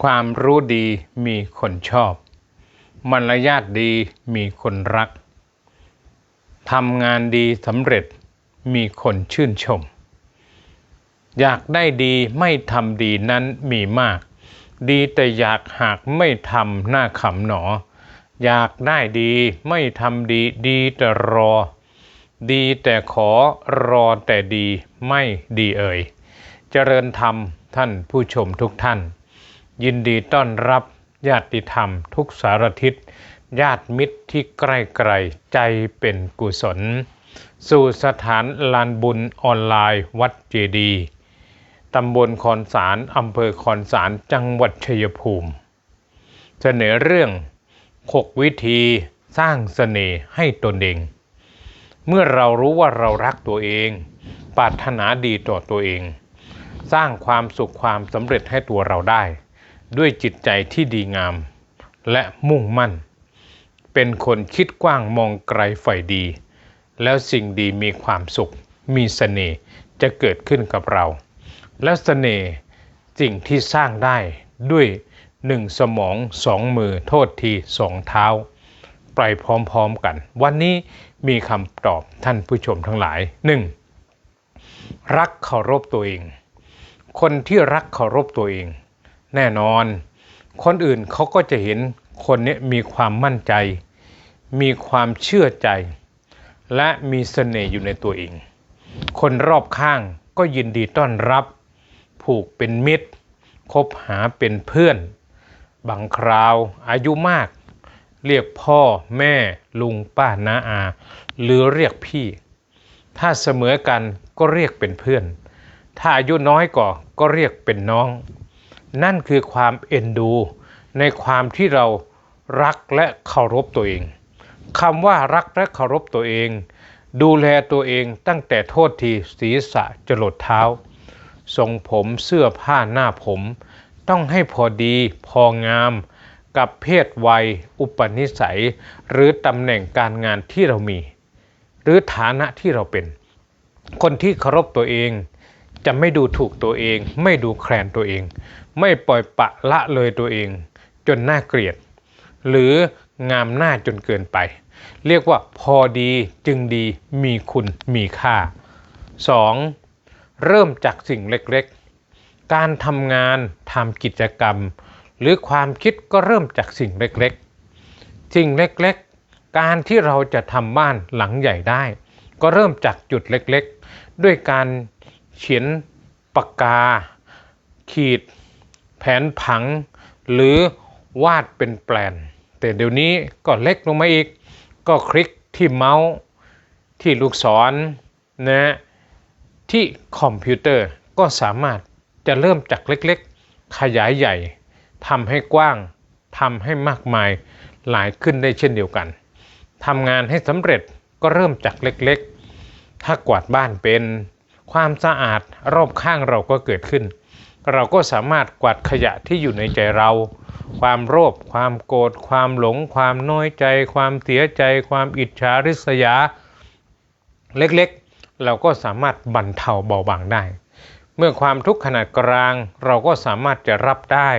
ความรู้ดีมีคนชอบ มารยาทดีมีคนรัก ทำงานดีสำเร็จมีคนชื่นชม อยากได้ดีไม่ทำดีนั้นมีมาก ดีแต่อยากหากไม่ทำหน้าขำหนอ อยากได้ดีไม่ทำดีดีแต่รอ ดีแต่ขอรอแต่ดีไม่ดีเอ่ย เจริญธรรมท่านผู้ชมทุกท่าน ยินดีต้อนรับญาติธรรมทุกสารทิศ ญาติมิตรที่ใกล้ไกลใจเป็นกุศล สู่สถานลานบุญออนไลน์วัดเจดีตำบลคอนสารอำเภอคอนสารจังหวัดชัยภูมิ เสนอเรื่อง 6 วิธีสร้างเสน่ห์ให้ตนเอง เมื่อเรารู้ว่าเรารักตัวเอง ปรารถนาดีต่อตัวเอง สร้างความสุขความสำเร็จให้ตัวเราได้ ด้วยจิตใจที่ดีงาม และมุ่งมั่น เป็นคนคิดกว้างมองไกลใฝ่ดี แล้วสิ่งดีมีความสุข มีเสน่ห์จะเกิดขึ้นกับเรา และเสน่ห์สิ่งที่สร้างได้ด้วยหนึ่งสมองสองมือโทษทีสองเท้า ไปพร้อมๆกัน วันนี้มีคำตอบท่านผู้ชมทั้งหลาย 1. รักเคารพตัวเอง คนที่รักเคารพตัวเอง แน่นอน คนอื่นเขาก็จะเห็นคนนี้มีความมั่นใจ มีความเชื่อใจ และมีเสน่ห์อยู่ในตัวเอง คนรอบข้างก็ยินดีต้อนรับ ผูกเป็นมิตร คบหาเป็นเพื่อน บางคราวอายุมาก เรียกพ่อแม่ลุงป้าน้าอา หรือเรียกพี่ ถ้าเสมอกันก็เรียกเป็นเพื่อน ถ้าอายุน้อยกว่าก็เรียกเป็นน้อง นั่นคือความเอ็นดู ในความที่เรารักและเคารพตัวเองคำว่ารักและเคารพตัวเอง ดูแลตัวเองตั้งแต่โทษทีศีรษะจรดเท้า ทรงผมเสื้อผ้าหน้าผม ต้องให้พอดีพองาม กับเพศวัย อุปนิสัย หรือตำแหน่งการงานที่เรามี หรือฐานะที่เราเป็น คนที่เคารพตัวเอง จะไม่ดูถูกตัวเอง ไม่ดูแคลนตัวเอง ไม่ปล่อยปะละเลยตัวเอง จนน่าเกลียด หรืองามหน้าจนเกินไป เรียกว่าพอดีจึงดีมีคุณมีค่า 2. เริ่มจากสิ่งเล็กๆ การทำงานทำกิจกรรม หรือความคิดก็เริ่มจากสิ่งเล็กๆ สิ่งเล็กๆ การที่เราจะทำบ้านหลังใหญ่ได้ ก็เริ่มจากจุดเล็กๆ ด้วยการ เขียนปากกา ขีด แผนผัง หรือวาดเป็นแปลน แต่เดี๋ยวนี้ก็เล็กลงมาอีก ก็คลิกที่เมาส์ที่ลูกศรนะที่คอมพิวเตอร์ก็สามารถจะเริ่มจากเล็กๆ ขยายใหญ่ทำให้กว้างทำให้มากมายหลายขึ้นได้เช่นเดียวกันทำงานให้สำเร็จก็เริ่มจากเล็กๆ ถ้ากวาดบ้านเป็น ความสะอาดรอบข้างเราก็เกิดขึ้น เราก็สามารถกวาดขยะที่อยู่ในใจเรา ความโลภความโกรธความหลง ความน้อยใจ ความเสียใจ ความอิจฉาริษยา เล็กๆ เราก็สามารถบรรเทาเบาบางได้ เมื่อความทุกข์ขนาดกลาง เราก็สามารถจะรับได้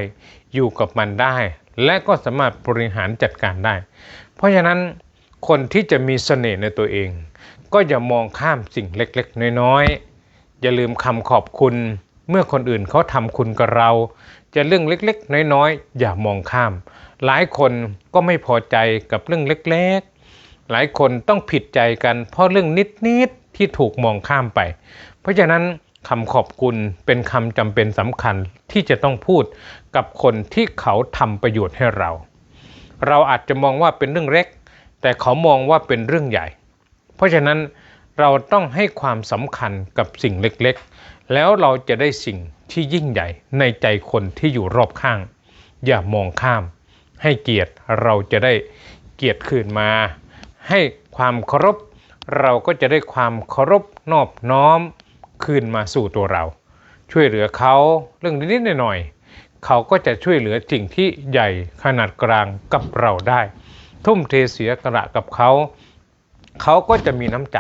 อยู่กับมันได้ และก็สามารถบริหารจัดการได้ เพราะฉะนั้นคนที่จะมีเสน่ห์ในตัวเอง ก็อย่ามองข้ามสิ่งเล็กๆ น้อยๆ อย่าลืมคำขอบคุณ เมื่อคนอื่นเขาทำคุณกับเรา จะเรื่องเล็กๆ น้อยๆ อย่ามองข้าม หลายคนก็ไม่พอใจกับเรื่องเล็กๆ หลายคนต้องผิดใจกัน เพราะเรื่องนิดๆ ที่ถูกมองข้ามไป เพราะฉะนั้นคำขอบคุณเป็นคำจำเป็นสำคัญที่จะต้องพูดกับคนที่เขาทำประโยชน์ให้เรา เราอาจจะมองว่าเป็นเรื่องเล็ก แต่เขามองว่าเป็นเรื่องใหญ่ เพราะฉะนั้น เราต้องให้ความสำคัญกับสิ่งเล็กๆ แล้วเราจะได้สิ่งที่ยิ่งใหญ่ในใจคนที่อยู่รอบข้าง อย่ามองข้าม ให้เกียรติเราจะได้เกียรติคืนมา ให้ความเคารพ เราก็จะได้ความเคารพนอบน้อมคืนมาสู่ตัวเรา ช่วยเหลือเขาเรื่องนิดๆหน่อยๆเขาก็จะช่วยเหลือสิ่งที่ใหญ่ขนาดกลางกับเราได้ ทุ่มเทเสียกระกับเขา เขาก็จะมีน้ำใจ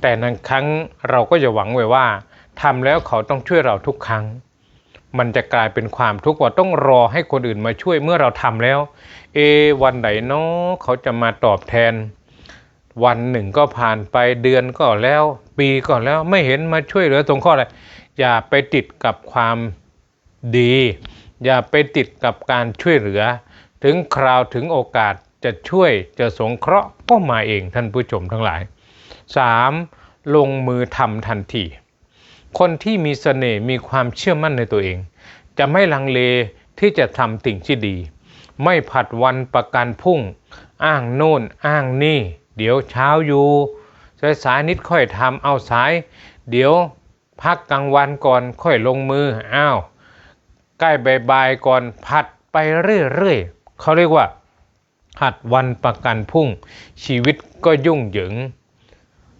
แต่นั้นครั้งเราก็จะหวังไว้ว่าทำแล้วเขาต้องช่วยเราทุกครั้ง มันจะกลายเป็นความทุกข์ว่าต้องรอให้คนอื่นมาช่วยเมื่อเราทำแล้ว เอ วันไหนเนาะเขาจะมาตอบแทน วันหนึ่งก็ผ่านไปเดือนก็แล้ว ปีก็แล้วไม่เห็นมาช่วยเหลือตรงข้ออะไรอย่าไปติดกับความดี อย่าไปติดกับการช่วยเหลือ ถึงคราวถึงโอกาสจะช่วยจะสงเคราะห์ก็มาเองท่านผู้ชมทั้งหลาย 3. ลงมือทำทันที คนที่มีเสน่ห์มีความเชื่อมั่นในตัวเอง จะไม่ลังเลที่จะทำสิ่งที่ดี ไม่ผัดวันประกันพุ่ง อ้างโน่นอ้างนี่ เดี๋ยวเช้าอยู่สายสายนิดค่อยทำเอาสาย เดี๋ยวพักกลางวันก่อนค่อยลงมืออ้าวใกล้บ่ายก่อนผัดไปเรื่อยๆเขาเรียกว่าผัดวันประกันพุ่ง ชีวิตก็ยุ่งเหยิง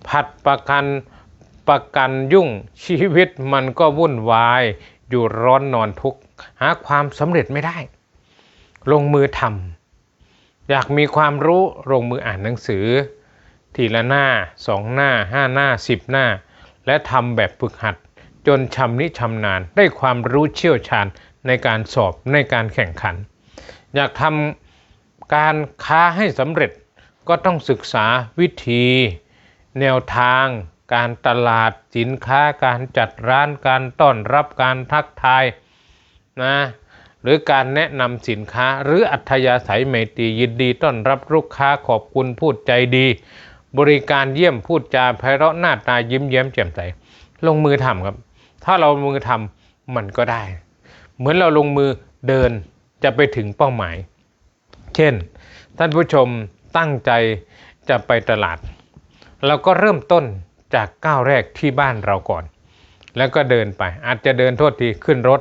ผัดประกันประกันยุ่งชีวิตมันก็วุ่นวาย อยู่ร้อนนอนทุกข์หาความสำเร็จไม่ได้ ลงมือทำอยากมีความรู้ลงมืออ่านหนังสือ ทีละหน้าสองหน้าห้าหน้าสิบหน้า และทำแบบฝึกหัด จนชำนิชำนาญได้ความรู้เชี่ยวชาญในการสอบในการแข่งขัน อยากทำการค้าให้สำเร็จก็ต้องศึกษาวิธี แนวทาง การตลาดสินค้าการจัดร้านการต้อนรับการทักทายนะหรือการแนะนำสินค้าหรืออัธยาศัยเมตรียินดีต้อนรับลูกค้าขอบคุณพูดใจดี บริการเยี่ยมพูดจาไพเราะหน้าตายิ้มแย้มแจ่มใสลงมือทำครับ ถ้าเราลงมือทำมันก็ได้ เหมือนเราลงมือเดินจะไปถึงเป้าหมาย เช่น ท่านผู้ชมตั้งใจจะไปตลาด เราก็เริ่มต้นจากก้าวแรกที่บ้านเราก่อน แล้วก็เดินไป อาจจะเดินโทษทีขึ้นรถ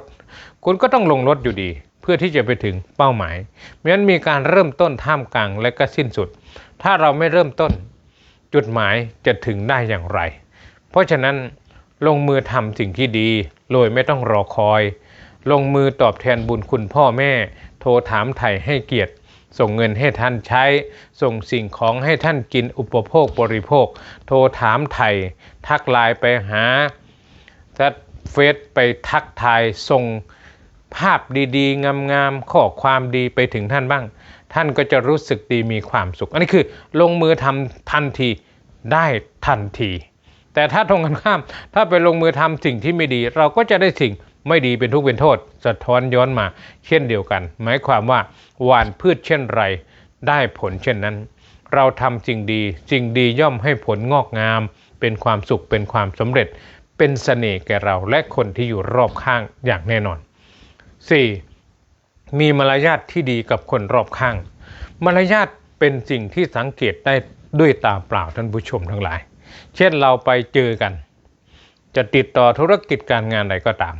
คุณก็ต้องลงรถอยู่ดี เพื่อที่จะไปถึงเป้าหมายเพราะฉะนั้นมีการเริ่มต้นท่ามกลางและก็สิ้นสุด ถ้าเราไม่เริ่มต้น จุดหมายจะถึงได้อย่างไร เพราะฉะนั้นลงมือทำสิ่งที่ดีโดยไม่ต้องรอคอย ลงมือตอบแทนบุญคุณพ่อแม่ โทรถามไถ่ให้เกียรติ ส่งเงินให้ท่านใช้ ส่งสิ่งของให้ท่านกินอุปโภคบริโภค โทรถามไถ่ทักไลน์ไปหาทัดเฟซไปทักทายส่งภาพดีๆ งามๆข้อความดีไปถึงท่านบ้าง ท่านก็จะรู้สึกดีมีความสุข อันนี้คือลงมือทำทันทีได้ทันที แต่ถ้าตรงกันข้าม ถ้าไปลงมือทำสิ่งที่ไม่ดี เราก็จะได้สิ่ง ไม่ดีเป็นทุกข์เป็นโทษ สะท้อนย้อนมา เช่นเดียวกัน หมายความว่าหวานพืชเช่นไร ได้ผลเช่นนั้น เราทำสิ่งดีสิ่งดีย่อมให้ผลงอกงาม เป็นความสุขเป็นความสำเร็จ เป็นเสน่ห์แก่เราและคนที่อยู่รอบข้างอย่างแน่นอน 4. มีมารยาทที่ดีกับคนรอบข้าง มารยาทเป็นสิ่งที่สังเกตได้ด้วยตาเปล่าท่านผู้ชมทั้งหลาย เช่นเราไปเจอกัน จะติดต่อธุรกิจการงานใดก็ตาม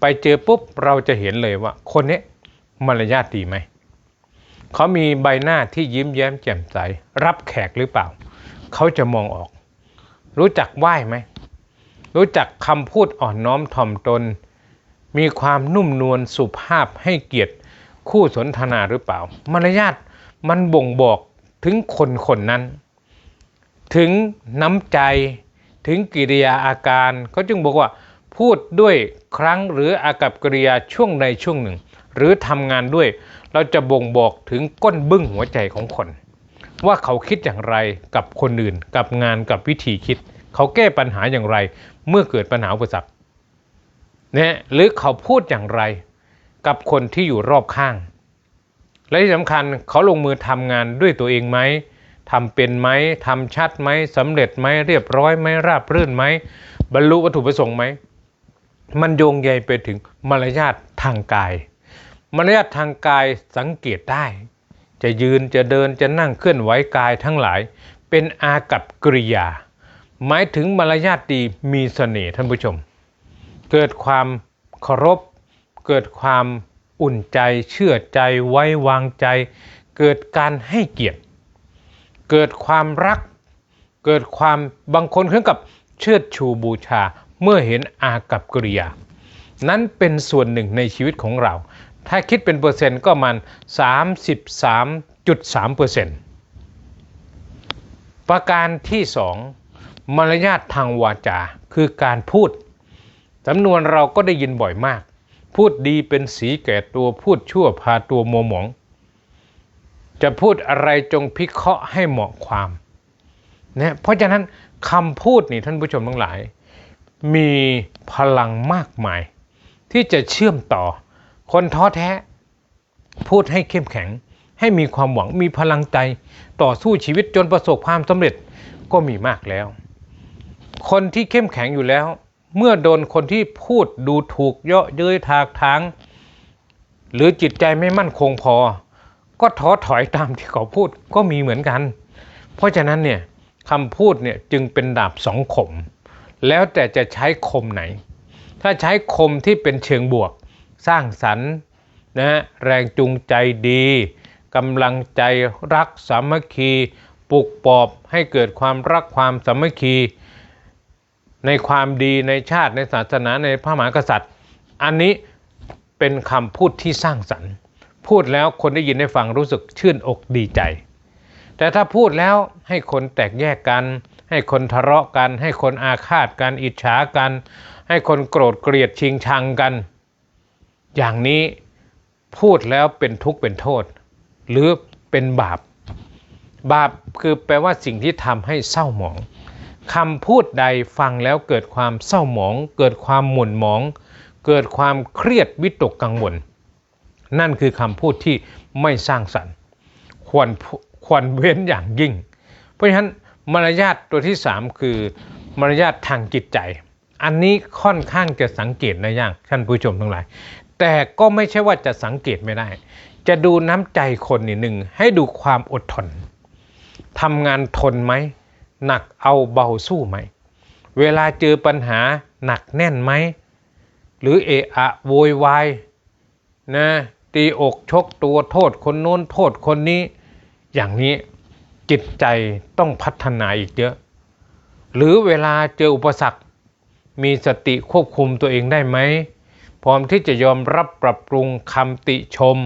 ไปเจอปุ๊บเราจะเห็นเลยว่า คนนี้มารยาทดีไหม เขามีใบหน้าที่ยิ้มแย้มแจ่มใส รับแขกหรือเปล่า เขาจะมองออก รู้จักไหว้ไหม รู้จักคำพูดอ่อนน้อมถ่อมตน มีความนุ่มนวลสุภาพให้เกียรติคู่สนทนาหรือเปล่า มารยาทมันบ่งบอกถึงคนคนนั้น ถึงน้ำใจถึงกิริยาอาการเขาจึงบอกว่า พูดด้วยครั้งหรืออากับกิริยาช่วงใดช่วงหนึ่ง หรือทำงานด้วย เราจะบ่งบอกถึงก้นบึ้งหัวใจของคน ว่าเขาคิดอย่างไรกับคนอื่น กับงานกับวิธีคิด เขาแก้ปัญหาอย่างไร เมื่อเกิดปัญหาอุปสรรคนี่ยหรือเขาพูดอย่างไรกับคนที่อยู่รอบข้าง และที่สำคัญเขาลงมือทำงานด้วยตัวเองไหมทำเป็นไหมทำชัดไหมสำเร็จไหมเรียบร้อยไหมราบรื่นไหมบรรลุวัตถุประสงค์ไหม มันโยงใยไปถึงมารยาททางกาย มารยาททางกายสังเกตได้ จะยืนจะเดินจะนั่งเคลื่อนไหวกายทั้งหลาย เป็นอากับกริยา หมายถึงมารยาทดีมีเสน่ห์ท่านผู้ชม เกิดความเคารพ เกิดความอุ่นใจเชื่อใจไว้วางใจ เกิดการให้เกียรติ เกิดความรัก เกิดความบางคนถึงกับเชิดชูบูชา เมื่อเห็นอากับกริยา นั้นเป็นส่วนหนึ่งในชีวิตของเรา ถ้าคิดเป็นเปอร์เซ็นต์ก็มัน33.3เปอร์เซ็นต์ประการที่สองมารยาททางวาจาคือการพูดสำนวนเราก็ได้ยินบ่อยมาก พูดดีเป็นสีแก่ตัวพูดชั่วพาตัวมัวหมอง จะพูดอะไรจงพิเคราะห์ให้เหมาะความนะเพราะฉะนั้นคำพูดนี่ท่านผู้ชมทั้งหลาย มีพลังมากมาย ที่จะเชื่อมต่อ คนท้อแท้ พูดให้เข้มแข็ง ให้มีความหวังมีพลังใจต่อสู้ชีวิตจนประสบความสำเร็จก็มีมากแล้ว คนที่เข้มแข็งอยู่แล้ว เมื่อโดนคนที่พูดดูถูกเยาะเย้ยถากทาง หรือจิตใจไม่มั่นคงพอ ก็ท้อถอยตามที่เขาพูดก็มีเหมือนกัน เพราะฉะนั้นเนี่ยคำพูดเนี่ยจึงเป็นดาบสองคม แล้วแต่จะใช้คมไหน ถ้าใช้คมที่เป็นเชิงบวก สร้างสรรค์นะแรงจูงใจดีกำลังใจรักสามัคคีปลุกปอบให้เกิดความรักความสามัคคี ในความดีในชาติในศาสนาในพระมหากษัตริย์ อันนี้เป็นคำพูดที่สร้างสรรค์ พูดแล้วคนได้ยินได้ฟังรู้สึกชื่นอกดีใจ แต่ถ้าพูดแล้วให้คนแตกแยกกัน ให้คนทะเลาะกัน ให้คนอาฆาตกัน อิจฉากัน ให้คนโกรธเกลียดชิงชังกัน อย่างนี้พูดแล้วเป็นทุกข์เป็นโทษ หรือเป็นบาป บาปคือแปลว่าสิ่งที่ทำให้เศร้าหมองคำพูดใดฟังแล้วเกิดความเศร้าหมอง เกิดความหม่นหมอง เกิดความเครียดวิตกกังวล นั่นคือคำพูดที่ไม่สร้างสรรค์ ควรควรเว้นอย่างยิ่ง เพราะฉะนั้น มารยาทตัวที่ 3 คือมารยาททางจิตใจ อันนี้ค่อนข้างจะสังเกตนะยากท่านผู้ชมทั้งหลาย แต่ก็ไม่ใช่ว่าจะสังเกตไม่ได้ จะดูน้ำใจคนนิดหนึ่งให้ดูความอดทนทำงานทนไหมหนักเอาเบาสู้ไหม เวลาเจอปัญหาหนักแน่นไหม หรือเอะอะโวยวายนะตีอกชกตัวโทษคนโน้นโทษคนนี้อย่างนี้ จิตใจต้องพัฒนาอีกเยอะ หรือเวลาเจออุปสรรค มีสติควบคุมตัวเองได้ไหม พร้อมที่จะยอมรับปรับปรุงคำติชม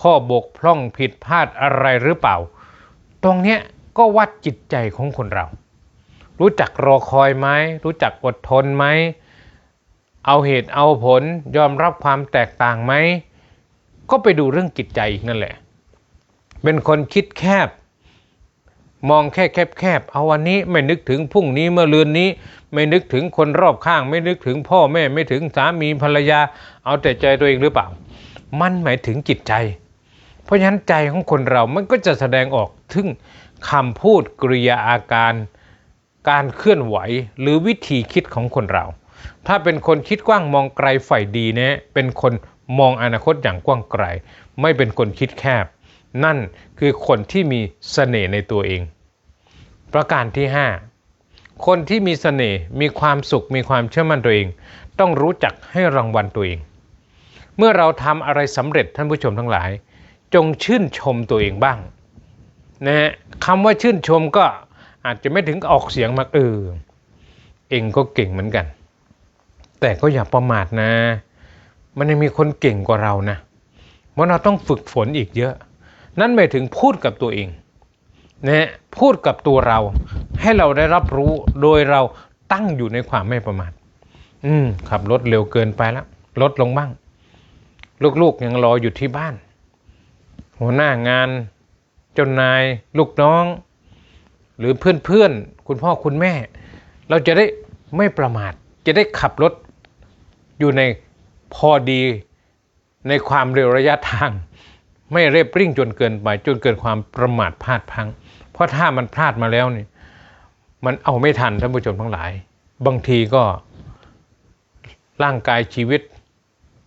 ข้อบกพร่องผิดพลาดอะไรหรือเปล่า ตรงเนี้ยก็วัดจิตใจของคนเรา รู้จักรอคอยไหม รู้จักอดทนไหม เอาเหตุเอาผลยอมรับความแตกต่างไหม ก็ไปดูเรื่องจิตใจอีกนั่นแหละ เป็นคนคิดแคบ มองแค่แคบๆเอาวันนี้ไม่นึกถึงพรุ่งนี้เมื่อเลือนนี้ ไม่นึกถึงคนรอบข้าง ไม่นึกถึงพ่อแม่ไม่ถึงสามีภรรยา เอาแต่ใจตัวเองหรือเปล่า มันหมายถึงจิตใจ เพราะฉะนั้นใจของคนเรามันก็จะแสดงออกถึงคำพูดกริยาอาการ การเคลื่อนไหวหรือวิธีคิดของคนเรา ถ้าเป็นคนคิดกว้างมองไกลฝ่ายดีเนี่ยเป็นคนมองอนาคตอย่างกว้างไกล ไม่เป็นคนคิดแคบ นั่นคือคนที่มีเสน่ห์ในตัวเอง ประการที่ 5 คนที่มีเสน่ห์มีความสุขมีความเชื่อมั่นตัวเอง ต้องรู้จักให้รางวัลตัวเอง เมื่อเราทำอะไรสำเร็จท่านผู้ชมทั้งหลาย จงชื่นชมตัวเองบ้างนะฮะคำว่าชื่นชมก็อาจจะไม่ถึงออกเสียงมากเออเองก็เก่งเหมือนกัน แต่ก็อย่าประมาทนะ มันยังมีคนเก่งกว่าเรานะเพราะเราต้องฝึกฝนอีกเยอะ นั่นหมายถึงพูดกับตัวเองนะพูดกับตัวเรา ให้เราได้รับรู้โดยเราตั้งอยู่ในความไม่ประมาทอืมขับรถเร็วเกินไปแล้วลดลงบ้าง ลูกๆยังรออยู่ที่บ้าน หัวหน้างาน เจ้านายลูกน้อง หรือเพื่อนๆ คุณพ่อคุณแม่ เราจะได้ไม่ประมาท จะได้ขับรถอยู่ในพอดีในความเร็วระยะทาง ไม่เรียบริ่งจนเกินไปจนเกินความประมาทพลาดพัง เพราะถ้ามันพลาดมาแล้วนี่มันเอาไม่ทันท่านผู้ชมทั้งหลาย บางทีก็ร่างกายชีวิต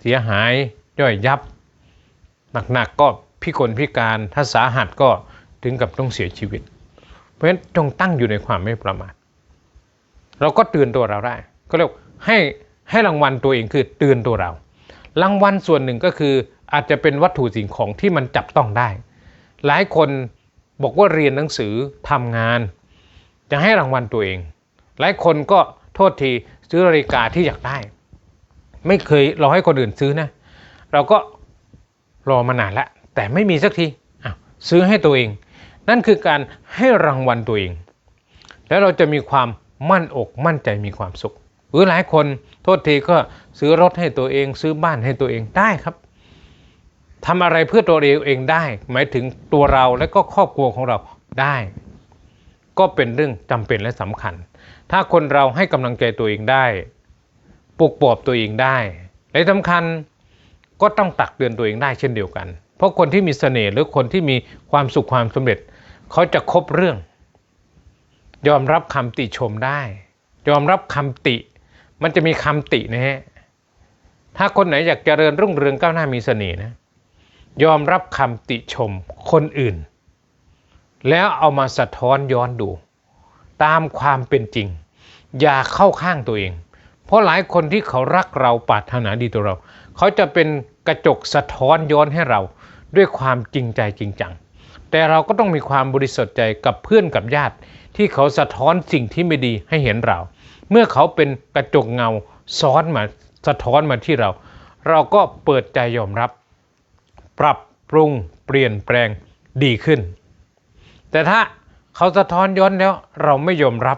เสียหายย่อยยับ หนักๆก็พิกลพิการถ้าสาหัสก็ถึงกับต้องเสียชีวิต เพราะฉะนั้นจงตั้งอยู่ในความไม่ประมาทเราก็เตือนตัวเราได้ ก็เรียกให้ให้รางวัลตัวเองคือเตือนตัวเรา รางวัลส่วนหนึ่งก็คืออาจจะเป็นวัตถุสิ่งของที่มันจับต้องได้ หลายคนบอกว่าเรียนหนังสือทำงาน จะให้รางวัลตัวเอง หลายคนก็โทษทีซื้อนาฬิกาที่อยากได้ ไม่เคยเรอให้คนอื่นซื้อนะ เราก็รอมานานแล้วแต่ไม่มีสักทีซื้อให้ตัวเอง นั่นคือการให้รางวัลตัวเอง แล้วเราจะมีความมั่นอกมั่นใจมีความสุข หรือหลายคนโทษทีก็ ซื้อรถให้ตัวเอง ซื้อบ้านให้ตัวเองได้ครับทำอะไรเพื่อตัวเองเองได้ หมายถึงตัวเราและก็ครอบครัวของเราได้ ก็เป็นเรื่องจำเป็นและสำคัญ ถ้าคนเราให้กำลังใจตัวเองได้ปลุกปลอบตัวเองได้และสำคัญก็ต้องตักเตือนตัวเองได้เช่นเดียวกัน เพราะคนที่มีเสน่ห์หรือคนที่มีความสุขความสำเร็จ เขาจะคบเรื่อง ยอมรับคำติชมได้ ยอมรับคำติ มันจะมีคำตินะฮะ ถ้าคนไหนอยากเจริญรุ่งเรืองก้าวหน้ามีเสน่ห์นะ ยอมรับคำติชมคนอื่น แล้วเอามาสะท้อนย้อนดู ตามความเป็นจริง อย่าเข้าข้างตัวเอง เพราะหลายคนที่เขารักเราปรารถนาดีตัวเรา เขาจะเป็นกระจกสะท้อนย้อนให้เรา ด้วยความจริงใจจริงจัง แต่เราก็ต้องมีความบริสุทธิ์ใจกับเพื่อนกับญาติ ที่เขาสะท้อนสิ่งที่ไม่ดีให้เห็นเรา เมื่อเขาเป็นกระจกเงาซ้อนมา สะท้อนมาที่เรา เราก็เปิดใจยอมรับ ปรับปรุงเปลี่ยนแปลงดีขึ้น แต่ถ้าเขาสะท้อนย้อนแล้วเราไม่ยอมรับ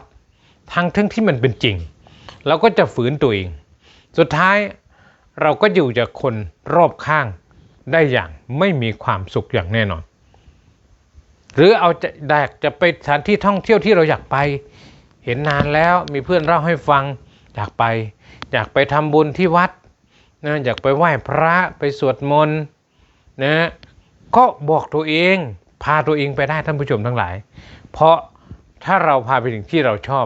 ทั้งทั้งที่มันเป็นจริง เราก็จะฝืนตัวเอง สุดท้ายเราก็อยู่จากคนรอบข้างได้อย่างไม่มีความสุขอย่างแน่นอน หรือเอาจะอยากจะไปสถานที่ท่องเที่ยวที่เราอยากไป เห็นนานแล้วมีเพื่อนเล่าให้ฟังอยากไป อยากไปทำบุญที่วัดนะอยากไปไหว้พระไปสวดมนต์นะก็บอกตัวเองพาตัวเองไปได้ท่านผู้ชมทั้งหลาย เพราะถ้าเราพาไปถึงที่เราชอบ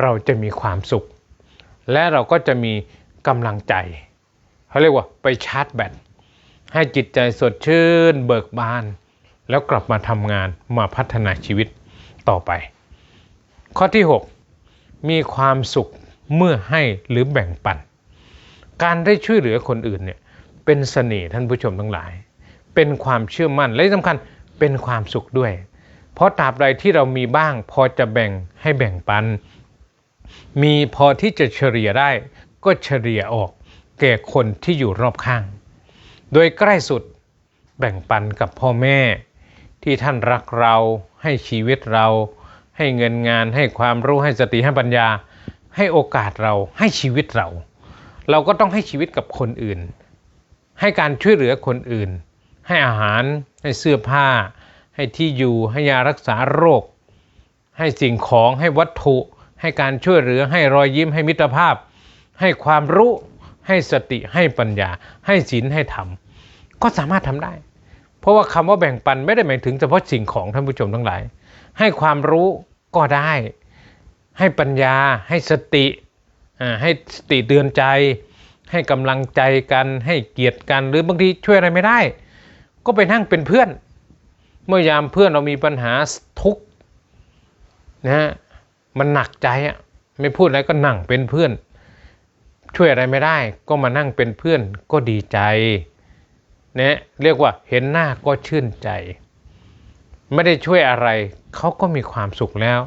เราจะมีความสุข และเราก็จะมีกำลังใจเขาเรียกว่าไปชาร์จแบตให้จิตใจสดชื่น เบิกบาน แล้วกลับมาทำงานมาพัฒนาชีวิตต่อไป ข้อที่ 6 มีความสุข เมื่อให้หรือแบ่งปัน การได้ช่วยเหลือคนอื่นเนี่ยเป็นเสน่ห์ท่านผู้ชมทั้งหลาย เป็นความเชื่อมั่นและที่สำคัญเป็นความสุขด้วย เพราะตราบใดที่เรามีบ้าง พอจะแบ่งให้แบ่งปัน มีพอที่จะเฉลี่ยได้ ก็เฉลี่ยออกแก่คนที่อยู่รอบข้าง โดยใกล้สุดแบ่งปันกับพ่อแม่ ที่ท่านรักเราให้ชีวิตเรา ให้เงินงานให้ความรู้ให้สติให้ปัญญา ให้โอกาสเราให้ชีวิตเรา เราก็ต้องให้ชีวิตกับคนอื่น ให้การช่วยเหลือคนอื่น ให้อาหาร ให้เสื้อผ้า ให้ที่อยู่ให้ยารักษาโรค ให้สิ่งของให้วัตถุ ให้การช่วยเหลือให้รอยยิ้มให้มิตรภาพ ให้ความรู้ให้สติให้ปัญญา ให้ศีลให้ธรรมก็สามารถทำได้ เพราะว่าคำว่าแบ่งปันไม่ได้หมายถึงเฉพาะสิ่งของท่านผู้ชมทั้งหลาย ให้ความรู้ก็ได้ ให้ปัญญาให้สติให้สติเตือนใจ ให้กำลังใจกันให้เกียรติกันหรือบางทีช่วยอะไรไม่ได้ ก็ไปนั่งเป็นเพื่อน เมื่อยามเพื่อนเรามีปัญหาทุกนะฮะมันหนักใจอะไม่พูดอะไรก็นั่งเป็นเพื่อน ช่วยอะไรไม่ได้ ก็มานั่งเป็นเพื่อนก็ดีใจเนี่ยเรียกว่าเห็นหน้าก็ชื่นใจ ไม่ได้ช่วยอะไรเขาก็มีความสุขแล้ว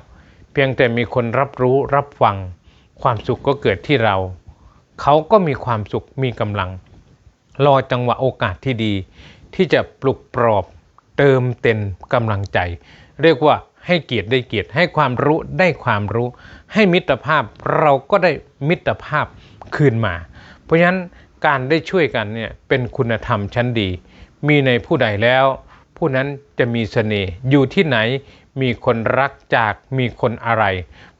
เพียงแต่มีคนรับรู้รับฟัง ความสุขก็เกิดที่เรา เขาก็มีความสุขมีกำลัง รอจังหวะโอกาสที่ดี ที่จะปลุกปลอบเติมเต็มกำลังใจ เรียกว่าให้เกียรติได้เกียรติให้ความรู้ได้ความรู้ ให้มิตรภาพเราก็ได้มิตรภาพคืนมา เพราะฉะนั้นการได้ช่วยกันเนี่ยเป็นคุณธรรมชั้นดี มีในผู้ใดแล้ว ผู้นั้นจะมีเสน่ห์อยู่ที่ไหนมีคนรักจากมีคนอะไร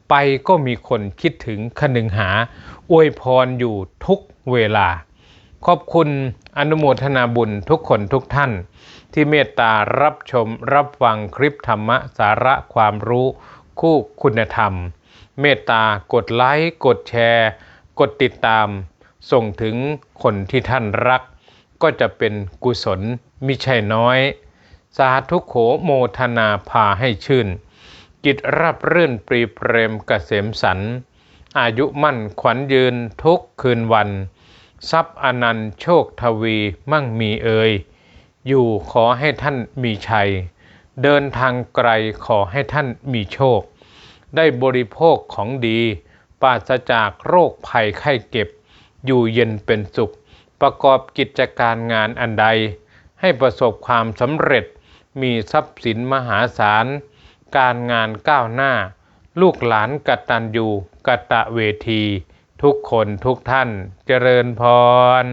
ไปก็มีคนคิดถึงคนึงหา อวยพรอยู่ทุกเวลา ขอบคุณอนุโมทนาบุญทุกคนทุกท่าน ที่เมตตารับชมรับฟังคลิปธรรมะสาระความรู้คู่คุณธรรม เมตตากดไลค์กดแชร์ กดติดตาม ส่งถึงคนที่ท่านรัก ก็จะเป็นกุศลมิใช่น้อย สาธุโขโมทนาพาให้ชื่นจิตรับรื่นปรีเปรมกเกษมสัน อายุมั่นขวัญยืนทุกคืนวัน ทรัพย์อนันต์โชคทวีมั่งมีเอ่ยอยู่ขอให้ท่านมีชัย เดินทางไกลขอให้ท่านมีโชค ได้บริโภคของดีปราศจากโรคภัยไข้เก็บ อยู่เย็นเป็นสุข ประกอบกิจการงานอันใด ให้ประสบความสำเร็จ มีทรัพย์สินมหาศาล การงานก้าวหน้า ลูกหลานกตัญญูกตะเวที ทุกคนทุกท่านเจริญพร